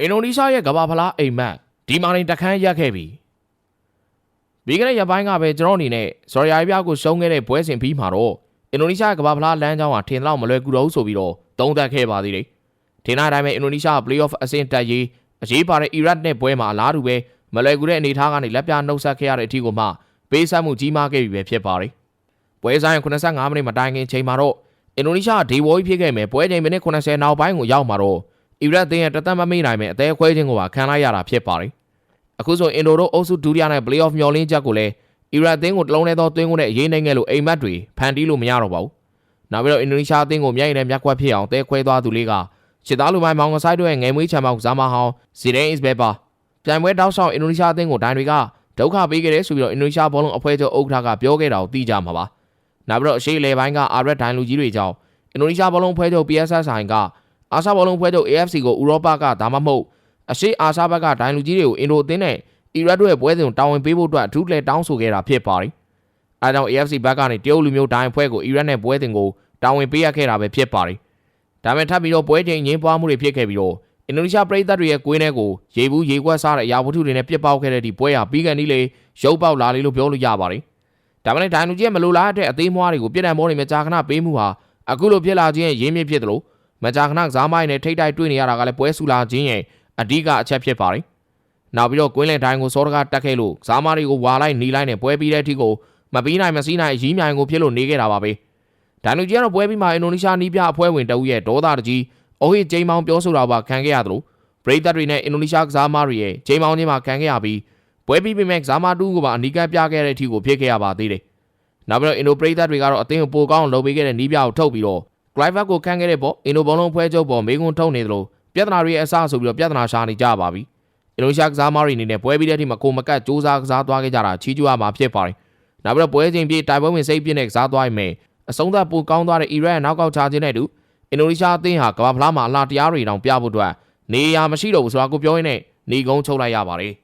အင်ဒိုနီးရှားရဲ့ကမ္ဘာဖလားအိမ်မက်ဒီမာရင်တခန်းရက်ခဲ့ပြီပြီးခဲ့တဲ့ရက်ပိုင်းကပဲကျွန်တော်အနေနဲ့ဆော်ရီယာပြကိုရှုံးခဲ့တဲ့ပွဲစဉ်ပြီးမှာတော့အင်ဒိုနီးရှားကမ္ဘာဖလားလမ်းကြောင်းဟာထင်တော့မလွယ်ကူတော့ဘူးဆိုပြီးတော့သုံးသပ်ခဲ့ပါသေးတယ်ထင်တဲ့အတိုင်းပဲအင်ဒိုနီးရှား play-off အဆင့်တက်ရေးအရေးပါတဲ့အီရတ်နဲ့ပွဲမှာအလားတူပဲမလွယ်ကူတဲ့အနေအထားကနေလက်ပြနှုတ်ဆက်ခဲ့ရတဲ့အထီကိုမှပေးဆက်မှုကြီးမားခဲ့ပြီပဲဖြစ်ပါတယ်ပွဲဆိုင်85မိနစ်မတိုင်ခင်ချိန်မှာတော့အင်ဒိုနီးရှားဒေဝေါ်ကြီးဖြစ်ခဲ့မယ်ပွဲချိန်မိနစ်80နောက်ပိုင်းကိုရောက်မှာတော့ အီရတ်တင်းရဲ့တသက်မမေ့နိုင်မဲ့အသေးအခွဲခြင်းကိုပါခံလိုက်ရတာဖြစ်ပါတယ်။အခုဆိုအင်ဒိုတို့အုပ်စုဒုတိယနဲ့ play-off မျောလင်းချက်ကိုလည်းအီရတ်တင်းကိုတလုံးနဲ့သောသွင်းကိုနဲ့အရေးနိုင်ငယ်လို့အိမ်မက်တွေဖန်တီးလို့မရတော့ပါဘူး။နောက်ပြီးတော့အင်ဒိုနီးရှားအသင်းကိုမျက်ရည်နဲ့မျက်ကွက်ဖြစ်အောင်တဲခွဲသွားသူလေးကရှစ်သားလူမိုင်းမောင်ကဆိုင်တို့ရဲ့ငယ်မွေးချမ်းမောက်ဇာမာဟောင်းဇီဒန်အစ်ဘဲပါပြိုင်ပွဲတောက်ဆောင်အင်ဒိုနီးရှားအသင်းကိုဒိုင်တွေကဒုက္ခပေးခဲ့တယ်ဆိုပြီးတော့အင်ဒိုနီးရှားဘောလုံးအဖွဲ့ချုပ်ဥက္ကဋ္ဌကပြောခဲ့တာကိုသိကြမှာပါ။နောက်ပြီးတော့အရှိလေပိုင်းကအာရက်ဒိုင်လူကြီးတွေကြောင့်အင်ဒိုနီးရှားဘောလုံးအဖွဲ့ချုပ် PSS ဆိုင်က အာရှဘောလုံးဖွဲ့ချုပ် AFC ကိုဥရောပကဒါမှမဟုတ်အရှိအာရှဘက်ကဒိုင်လူကြီးတွေကိုအင်ဒိုအသင်းနဲ့အီရတ်တို့ရဲ့ပွဲစဉ်ကိုတာဝန်ပေးဖို့အတွက်အထူးလက်တောင်းဆိုခဲ့တာဖြစ်ပါတယ်။အဲဒါကြောင့် AFC ဘက်ကနေတရုတ်လူမျိုးဒိုင်အဖွဲ့ကိုအီရတ်နဲ့ပွဲစဉ်ကိုတာဝန်ပေးရခဲ့တာပဲဖြစ်ပါတယ်။ဒါပေမဲ့ထပ်ပြီးတော့ပွဲချိန်ငင်းပွားမှုတွေဖြစ်ခဲ့ပြီးတော့အင်ဒိုနီးရှားပြည်သက်တွေရဲ့ကွင်းထဲကိုရေဘူးရေကွက်စားတဲ့အရာဝတ္ထုတွေနဲ့ပြစ်ပေါက်ခဲ့တဲ့ဒီပွဲဟာပြီးကန်ဒီလေရုပ်ပေါက်လာလေလို့ပြောလို့ရပါတယ်။ဒါမှလည်းဒိုင်လူကြီးရဲ့မလိုလားတဲ့အသေးမွားတွေကိုပြည်တံမောတွေမကြာခဏပေးမှုဟာအခုလိုဖြစ်လာခြင်းရဲ့ရင်းမြစ်ဖြစ်တယ်လို့ မကြာခဏကစားမိုင်းနဲ့ထိတ်တိုက်တွေ့နေရတာကလည်းပွဲဆူလာခြင်းရဲ့အဓိကအချက်ဖြစ်ပါတယ်။နောက်ပြီးတော့ကွင်းလင်တိုင်းကိုစောတကားတက်ခဲ့လို့ကစားမတွေကိုဝါလိုက်နီလိုက်နဲ့ပွဲပြီးတဲ့အထိကိုမပြီးနိုင်မစည်းနိုင်ရီးမြိုင်ကိုဖြစ်လို့နေခဲ့တာပါပဲ။ဒိုင်လူကြီးကတော့ပွဲပြီးမှအင်ဒိုနီးရှားနီးပြအဖွဲ့ဝင်တအုပ်ရဲ့ဒေါသတကြီးအိုဟိဂျိမ်းမောင်ပြောဆိုတာပါခံခဲ့ရသလိုပရိသတ်တွေနဲ့အင်ဒိုနီးရှားကစားမတွေရဲ့ဂျိမ်းမောင်ချင်းမှာခံခဲ့ရပြီးပွဲပြီးပြီးမဲ့ကစားမတူးကိုပါအနီးကပ်ပြခဲ့တဲ့အထိကိုဖြစ်ခဲ့ရပါသေးတယ်။နောက်ပြီးတော့အင်ဒိုပရိသတ်တွေကတော့အသင်းကိုပိုကောင်းအောင်လုပ်ပေးခဲ့တဲ့နီးပြကိုထုတ်ပြီးတော့ Clive ကိုခန့်ခဲ့တဲ့ပေါ့အင်ဒိုဘောလုံးဖွဲချုပ်ပေါ်မေကွန်းထုတ်နေသလိုပြဿနာတွေအဆဆိုပြီးတော့ပြဿနာရှာနေကြပါပြီ။အင်ဒိုနီးရှားကစားမတွေအနေနဲ့ပွဲပြီးတဲ့အထိမကိုမကတ်စူးစမ်းကစားသွားခဲ့ကြတာချီးကျူးရမှာဖြစ်ပါတယ်။နောက်ပြီးတော့ပွဲချိန်ပြေးတိုင်ပွဲဝင်စိတ်ပြည့်နဲ့ကစားသွားရင်မယ်အဆုံးသတ်ပိုကောင်းသွားတဲ့အီရတ်ရဲ့နောက်ကောက်ချခြင်းနဲ့အတူအင်ဒိုနီးရှားအသင်းဟာကမ္ဘာဖလားမှာအလားတရားတွေတောင်ပြဖို့အတွက်နေရာမရှိတော့ဘူးဆိုတာကိုပြောရင်းနဲ့နေကုန်းချုပ်လိုက်ရပါတယ်။